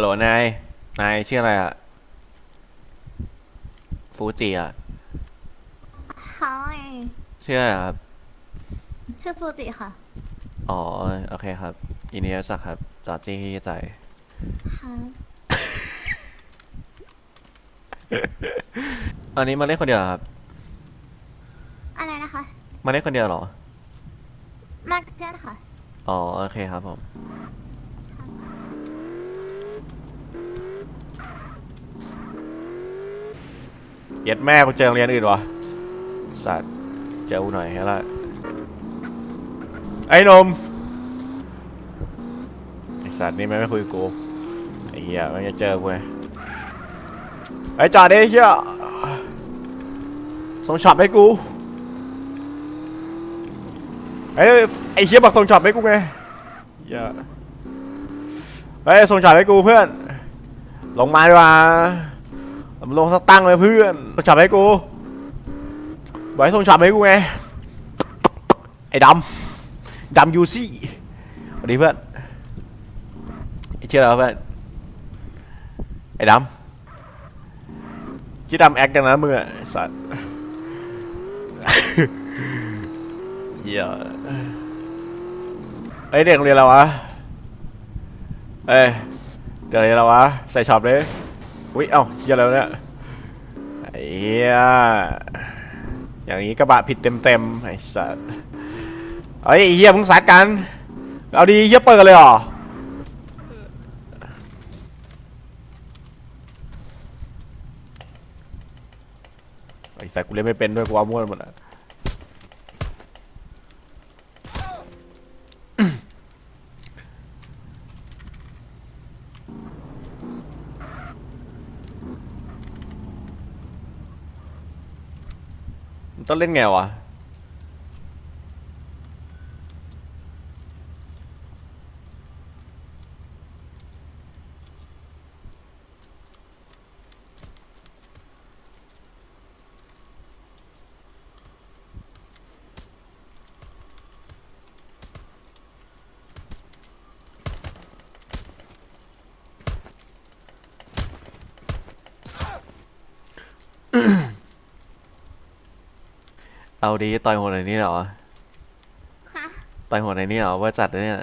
ฮัลโหลนาย นายชื่ออะไรอะฟูจิอะ Hi ชื่ออะไรอะครับ ชื่อฟูจิค่ะ อ๋อ โอเคครับยินดีรู้จักครับจอร์จี้ที่ใจ ค่ะ อันนี้มาเล่นคนเดียวเหรอครับ อะไรนะคะ มาเล่นคนเดียวเหรอ มากเพื่อนค่ะ อ๋อ โอเคครับผม เย็ดแม่กูเจอโรงเรียนอื่นวะสัตว์เจอหน่อยแค่ละไอ้นมไอ้สัตว์นี่แม่ไม่คุยกูไอ้เหี้ยมันจะเจอกูไงไอ้จอดดิไอ้เหี้ยส่งช็อตให้กูไอ้ยไอ้เหี้ยบอกส่งช็อตให้กูไงเหี้ยเฮ้ส่งช็อตให้กูเพื่อนลงมาดีกว่า มันลงสักตั้งเลยเพื่อนส่งช็อตให้กูบอกให้ส่งช็อตให้กูไง ไอ้ดำ ดำยูซี่สวัสดีเพื่อนไอ้เชื่อเราเพื่อน ไอ้ดำชื่อดำแอคกันนะมึงอะไอ้สัตว์เหี้ยไอ้เด็กโรงเรียนเราวะเอ้ยเจออะไรแล้ววะ ใส่ช็อปเลย อุ้ย เอ้าเหี้ยแล้วเนี่ยไอ้เหี้ยอย่างนี้กระบะผิดเต็มๆไอ้สัตว์เอ้ยไอ้เหี้ยมึงสัดกัน เอาดีเหี้ยเปิดเลยเหรอไอ้สัตว์กูเล่นไม่เป็นด้วยกูว่ามั่วหมดอะ ต้องเล่นไงวะ เอาดีต่อยหัวในนี้เหรอ ฮะ ต่อยหัวในนี้เหรอว่าจัดนะเนี่ย